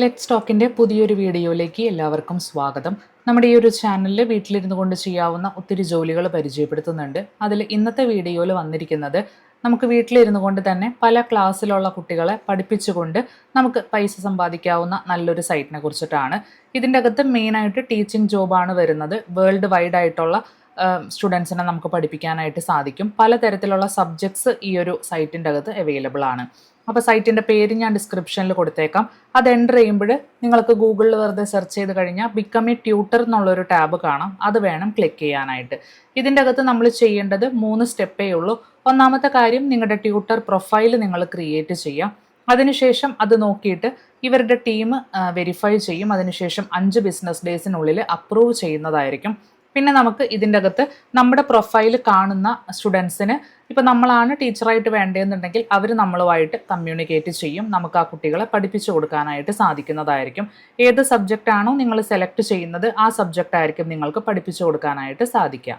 Let സ്റ്റോക്കിന്റെ പുതിയൊരു വീഡിയോയിലേക്ക് എല്ലാവർക്കും സ്വാഗതം. നമ്മുടെ ഈ ഒരു ചാനലിൽ വീട്ടിലിരുന്നു കൊണ്ട് ചെയ്യാവുന്ന ഒത്തിരി ജോലികൾ പരിചയപ്പെടുത്തുന്നുണ്ട്. അതിൽ ഇന്നത്തെ വീഡിയോയിൽ വന്നിരിക്കുന്നത് നമുക്ക് വീട്ടിലിരുന്നു കൊണ്ട് തന്നെ പല ക്ലാസ്സിലുള്ള കുട്ടികളെ പഠിപ്പിച്ചുകൊണ്ട് നമുക്ക് പൈസ സമ്പാദിക്കാവുന്ന നല്ലൊരു സൈറ്റിനെ കുറിച്ചിട്ടാണ്. ഇതിന്റെ അകത്ത് മെയിനായിട്ട് ടീച്ചിങ് ജോബാണ് വരുന്നത്. വേൾഡ് വൈഡ് ആയിട്ടുള്ള സ്റ്റുഡൻസിനെ നമുക്ക് പഠിപ്പിക്കാനായിട്ട് സാധിക്കും. പലതരത്തിലുള്ള സബ്ജക്ട്സ് ഈ ഒരു സൈറ്റിന്റെ അകത്ത് അവൈലബിൾ ആണ്. അപ്പോൾ സൈറ്റിന്റെ പേര് ഞാൻ ഡിസ്ക്രിപ്ഷനിൽ കൊടുത്തേക്കാം. അത് എന്റർ ചെയ്യുമ്പോൾ നിങ്ങൾക്ക് ഗൂഗിളിൽ വെറുതെ സെർച്ച് ചെയ്ത് കഴിഞ്ഞാൽ ബിക്കം എ ട്യൂട്ടർ എന്നുള്ളൊരു ടാബ് കാണാം. അത് വേണം ക്ലിക്ക് ചെയ്യാനായിട്ട്. ഇതിന്റെ അകത്ത് നമ്മൾ ചെയ്യേണ്ടത് മൂന്ന് സ്റ്റെപ്പേ ഉള്ളൂ. ഒന്നാമത്തെ കാര്യം നിങ്ങളുടെ ട്യൂട്ടർ പ്രൊഫൈൽ നിങ്ങൾ ക്രിയേറ്റ് ചെയ്യുക അതിനുശേഷം അത് നോക്കിയിട്ട് ഇവരുടെ ടീം വെരിഫൈ ചെയ്യും. അതിനുശേഷം അഞ്ച് ബിസിനസ് ഡേയ്സിനുള്ളിൽ അപ്രൂവ് ചെയ്യുന്നതായിരിക്കും. പിന്നെ നമുക്ക് ഇതിന്റെ അകത്ത് നമ്മുടെ പ്രൊഫൈൽ കാണുന്ന സ്റ്റുഡൻസിന് ഇപ്പോൾ നമ്മളാണ് ടീച്ചറായിട്ട് വേണ്ടതെന്നുണ്ടെങ്കിൽ അവർ നമ്മളുമായിട്ട് കമ്മ്യൂണിക്കേറ്റ് ചെയ്യും. നമുക്ക് ആ കുട്ടികളെ പഠിപ്പിച്ചു കൊടുക്കാനായിട്ട് സാധിക്കുന്നതായിരിക്കും. ഏത് സബ്ജക്റ്റാണോ നിങ്ങൾ സെലക്ട് ചെയ്യുന്നത് ആ സബ്ജക്റ്റ് ആയിരിക്കും നിങ്ങൾക്ക് പഠിപ്പിച്ചു കൊടുക്കാനായിട്ട് സാധിക്കുക.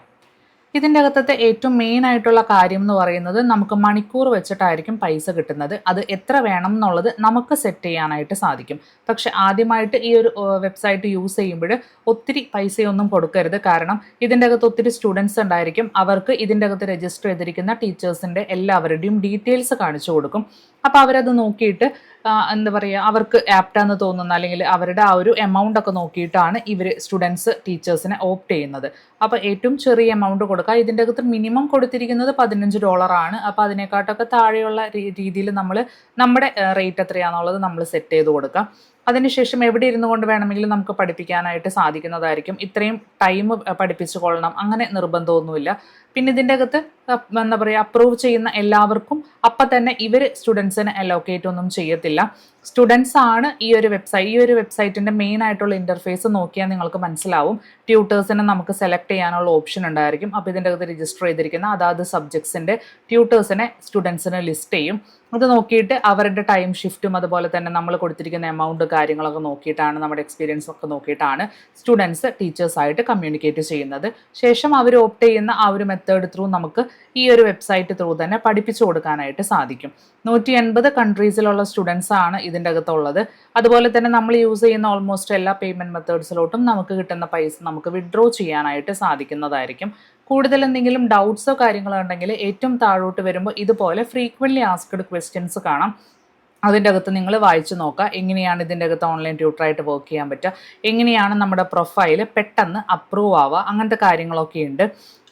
ഇതിന്റെ അകത്തത്തെ ഏറ്റവും മെയിൻ ആയിട്ടുള്ള കാര്യം എന്ന് പറയുന്നത് നമുക്ക് മണിക്കൂർ വെച്ചിട്ടായിരിക്കും പൈസ കിട്ടുന്നത്. അത് എത്ര വേണം എന്നുള്ളത് നമുക്ക് സെറ്റ് ചെയ്യാനായിട്ട് സാധിക്കും. പക്ഷെ ആദ്യമായിട്ട് ഈ ഒരു വെബ്സൈറ്റ് യൂസ് ചെയ്യുമ്പോൾ ഒത്തിരി പൈസയൊന്നും കൊടുക്കരുത്. കാരണം ഇതിന്റെ അകത്ത് ഒത്തിരി സ്റ്റുഡൻസ് ഉണ്ടായിരിക്കും. അവർക്ക് ഇതിന്റെ അകത്ത് രജിസ്റ്റർ ചെയ്തിരിക്കുന്ന ടീച്ചേഴ്സിന്റെ എല്ലാവരുടെയും ഡീറ്റെയിൽസ് കാണിച്ചു കൊടുക്കും. അപ്പോൾ അവരത് നോക്കിയിട്ട് എന്താ പറയുക അവർക്ക് ആപ്റ്റാന്ന് തോന്നുന്ന. അല്ലെങ്കിൽ അവരുടെ ആ ഒരു എമൗണ്ട് ഒക്കെ നോക്കിയിട്ടാണ് ഇവർ സ്റ്റുഡൻസ് ടീച്ചേഴ്സിനെ ഓപ്റ്റ് ചെയ്യുന്നത്. അപ്പോൾ ഏറ്റവും ചെറിയ എമൗണ്ട് ഇതിന്റെ അകത്ത് മിനിമം കൊടുത്തിരിക്കുന്നത് പതിനഞ്ച് ഡോളറാണ് അപ്പോൾ അതിനെക്കാട്ടൊക്കെ താഴെയുള്ള രീതിയിൽ നമ്മൾ നമ്മുടെ റേറ്റ് എത്രയാണെന്നുള്ളത് നമ്മൾ സെറ്റ് ചെയ്ത് കൊടുക്കാം. അതിനുശേഷം എവിടെ ഇരുന്നു കൊണ്ട് വേണമെങ്കിലും നമുക്ക് പഠിപ്പിക്കാനായിട്ട് സാധിക്കുന്നതായിരിക്കും. ഇത്രയും ടൈം പഠിപ്പിച്ചു കൊള്ളണം. അങ്ങനെ നിർബന്ധമൊന്നുമില്ല. പിന്നെ ഇതിന്റെ അകത്ത് എന്താ പറയുക അപ്രൂവ് ചെയ്യുന്ന എല്ലാവർക്കും അപ്പം തന്നെ ഇവർ സ്റ്റുഡൻസിന് അലോക്കേറ്റ് ഒന്നും ചെയ്യത്തില്ല. സ്റ്റുഡൻസ് ആണ് ഈ ഒരു വെബ്സൈറ്റ് ഈ ഒരു വെബ്സൈറ്റിന്റെ മെയിൻ ആയിട്ടുള്ള ഇന്റർഫേസ് നോക്കിയാൽ നിങ്ങൾക്ക് മനസ്സിലാവും. ട്യൂട്ടേഴ്സിനെ നമുക്ക് സെലക്ട് ചെയ്യാനുള്ള ഓപ്ഷൻ ഉണ്ടായിരിക്കും. അപ്പോൾ ഇതിന്റെ അകത്ത് രജിസ്റ്റർ ചെയ്തിരിക്കുന്ന അതാത് സബ്ജക്ട്സിന്റെ ട്യൂട്ടേഴ്സിനെ സ്റ്റുഡൻസിന് ലിസ്റ്റ് ചെയ്യും. അത് നോക്കിയിട്ട് അവരുടെ ടൈം ഷിഫ്റ്റും അതുപോലെ തന്നെ നമ്മൾ കൊടുത്തിരിക്കുന്ന എമൗണ്ട് കാര്യങ്ങളൊക്കെ നോക്കിയിട്ടാണ് നമ്മുടെ എക്സ്പീരിയൻസ് ഒക്കെ നോക്കിയിട്ടാണ് സ്റ്റുഡൻസ് ടീച്ചേഴ്സായിട്ട് കമ്മ്യൂണിക്കേറ്റ് ചെയ്യുന്നത്. ശേഷം അവർ ഓപ്റ്റ് ചെയ്യുന്ന ആ ഒരു മെത്തേഡ് ത്രൂ നമുക്ക് ഈ ഒരു വെബ്സൈറ്റ് ത്രൂ തന്നെ പഠിപ്പിച്ചു കൊടുക്കാനായിട്ട് സാധിക്കും. നൂറ്റി എൺപത് കൺട്രീസിലുള്ള സ്റ്റുഡൻസ് ആണ് ഇതിന്റെ അകത്തുള്ളത്. അതുപോലെ തന്നെ നമ്മൾ യൂസ് ചെയ്യുന്ന ഓൾമോസ്റ്റ് എല്ലാ പേയ്മെന്റ് മെത്തേഡ്സിലോട്ടും നമുക്ക് കിട്ടുന്ന പൈസ നമുക്ക് വിഡ്രോ ചെയ്യാനായിട്ട് സാധിക്കുന്നതായിരിക്കും. കൂടുതൽ എന്തെങ്കിലും ഡൗട്ട്സോ കാര്യങ്ങളോ ഉണ്ടെങ്കിൽ ഏറ്റവും താഴോട്ട് വരുമ്പോൾ ഇതുപോലെ ഫ്രീക്വൻലി ആസ്ക്ഡ് ക്വസ്റ്റ്യൻസ് കാണാം. അതിന്റെ അകത്ത് നിങ്ങൾ വായിച്ചു നോക്കുക. എങ്ങനെയാണ് ഇതിന്റെ അകത്ത് ഓൺലൈൻ ട്യൂട്ടറായിട്ട് വർക്ക് ചെയ്യാൻ പറ്റുക? എങ്ങനെയാണ് നമ്മുടെ പ്രൊഫൈൽ പെട്ടെന്ന് അപ്രൂവ് ആവുക? അങ്ങനത്തെ കാര്യങ്ങളൊക്കെ ഉണ്ട്.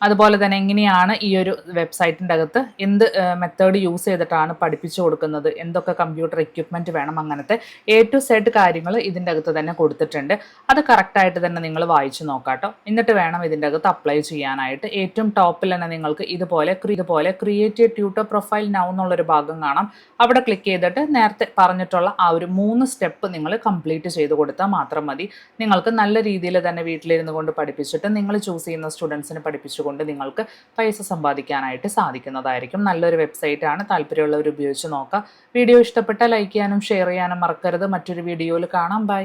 അതുപോലെ തന്നെ എങ്ങനെയാണ് ഈ ഒരു വെബ്സൈറ്റിന്റെ അകത്ത് എന്ത് മെത്തേഡ് യൂസ് ചെയ്തിട്ടാണ് പഠിപ്പിച്ചു കൊടുക്കുന്നത്? എന്തൊക്കെ കമ്പ്യൂട്ടർ എക്യുപ്മെന്റ് വേണം? അങ്ങനത്തെ എ ടു സെഡ് കാര്യങ്ങൾ ഇതിന്റെ അകത്ത് തന്നെ കൊടുത്തിട്ടുണ്ട്. അത് കറക്റ്റായിട്ട് തന്നെ നിങ്ങൾ വായിച്ചു നോക്കാട്ടോ എന്നിട്ട് വേണം ഇതിന്റെ അകത്ത് അപ്ലൈ ചെയ്യാനായിട്ട്. ഏറ്റവും ടോപ്പിൽ തന്നെ നിങ്ങൾക്ക് ഇതുപോലെ ഇതുപോലെ ക്രിയേറ്റീവ് ട്യൂട്ടർ പ്രൊഫൈൽ നൗ എന്നുള്ളൊരു ഭാഗം കാണാം. അവിടെ ക്ലിക്ക് ചെയ്തിട്ട് നേരത്തെ പറഞ്ഞിട്ടുള്ള ആ ഒരു മൂന്ന് സ്റ്റെപ്പ് നിങ്ങൾ കംപ്ലീറ്റ് ചെയ്ത് കൊടുത്താൽ മാത്രം മതി. നിങ്ങൾക്ക് നല്ല രീതിയിൽ തന്നെ വീട്ടിലിരുന്ന് കൊണ്ട് പഠിപ്പിച്ചിട്ട് നിങ്ങൾ ചൂസ് ചെയ്യുന്ന സ്റ്റുഡൻസിന് പഠിപ്പിച്ചുകൊണ്ട് നിങ്ങൾക്ക് പൈസ സമ്പാദിക്കാനായിട്ട് സാധിക്കുന്നതായിരിക്കും. നല്ലൊരു വെബ്സൈറ്റ് ആണ്. താല്പര്യമുള്ളവർ ഉപയോഗിച്ച് നോക്കുക വീഡിയോ ഇഷ്ടപ്പെട്ടാൽ ലൈക്ക് ചെയ്യാനും ഷെയർ ചെയ്യാനും മറക്കരുത്. മറ്റൊരു വീഡിയോയിൽ കാണാം. ബൈ